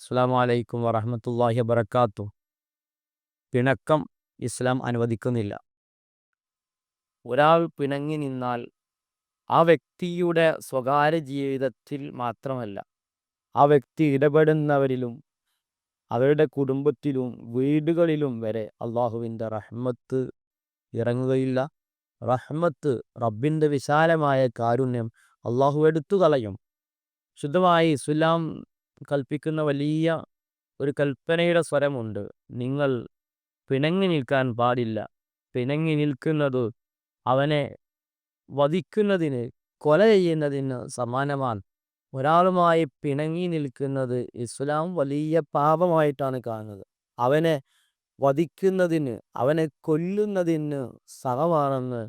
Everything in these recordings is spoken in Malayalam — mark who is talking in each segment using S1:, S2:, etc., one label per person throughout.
S1: അസ്സാം വലൈക്കും വറഹമത്തല്ലാഹി വബർക്കാത്തു പിണക്കം ഇസ്ലാം അനുവദിക്കുന്നില്ല. ഒരാൾ പിണങ്ങി നിന്നാൽ ആ വ്യക്തിയുടെ സ്വകാര്യ ജീവിതത്തിൽ മാത്രമല്ല ആ വ്യക്തി ഇടപെടുന്നവരിലും അവരുടെ കുടുംബത്തിലും വീടുകളിലും വരെ അള്ളാഹുവിന്റെ റഹ്മത്ത് ഇറങ്ങുകയില്ല. റഹ്മത്ത് റബ്ബിന്റെ വിശാലമായ കാരുണ്യം അള്ളാഹു എടുത്തു കളയും. ശുദ്ധമായി ഇസ്ലാം കൽപ്പിക്കുന്ന വലിയ ഒരു കൽപ്പനയുടെ സ്വരമുണ്ട്. നിങ്ങൾ പിണങ്ങി നിൽക്കാൻ പാടില്ല. പിണങ്ങി നിൽക്കുന്നത് അവനെ വധിക്കുന്നതിന് കൊല ചെയ്യുന്നതിന് സമാനമാണ്. ഒരാളുമായി പിണങ്ങി നിൽക്കുന്നത് ഇസ്ലാം വലിയ പാപമായിട്ടാണ് കാണുന്നത്. അവനെ വധിക്കുന്നതിന് അവനെ കൊല്ലുന്നതിന് സഹമാണെന്ന്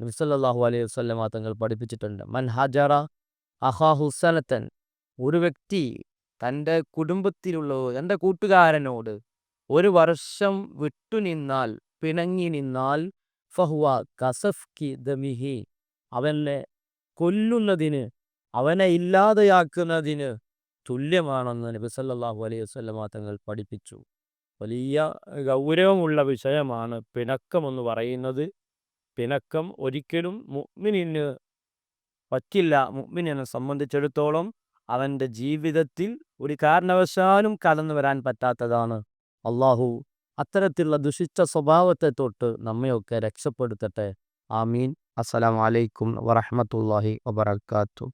S1: നബിസല്ലാഹു അലൈഹി വസ്ലമ തങ്ങൾ പഠിപ്പിച്ചിട്ടുണ്ട്. മൻ ഹജറ അഹാ ഹുസനത്തൻ ഒരു വ്യക്തി തന്റെ കുടുംബത്തിലുള്ള തന്റെ കൂട്ടുകാരനോട് ഒരു വർഷം വിട്ടുനിന്നാൽ പിണങ്ങി നിന്നാൽ ഫഹുവ കസഫ് കി ദമിഹി അവനെ കൊല്ലുന്നതിന് അവനെ ഇല്ലാതെയാക്കുന്നതിന് തുല്യമാണെന്ന് നബി സല്ലല്ലാഹു അലൈഹി വസല്ലമ തങ്ങൾ പഠിപ്പിച്ചു. വലിയ ഗൗരവമുള്ള വിഷയമാണ് പിണക്കമെന്ന് പറയുന്നത്. പിണക്കം ഒരിക്കലും മുഅ്മിനിന് പറ്റില്ല. മുഅ്മിനെ സംബന്ധിച്ചിടത്തോളം അവന്റെ ജീവിതത്തിൽ ഒരു കാരണവശാലും കടന്നു വരാൻ പറ്റാത്തതാണ്. അള്ളാഹു അത്തരത്തിലുള്ള ദുഷിച്ച സ്വഭാവത്തെ തൊട്ട് നമ്മയൊക്കെ രക്ഷപ്പെടുത്തട്ടെ. ആമീൻ. അസ്സലാമു അലൈക്കും വറഹ്മത്തുള്ളാഹി വബറകാതുഹു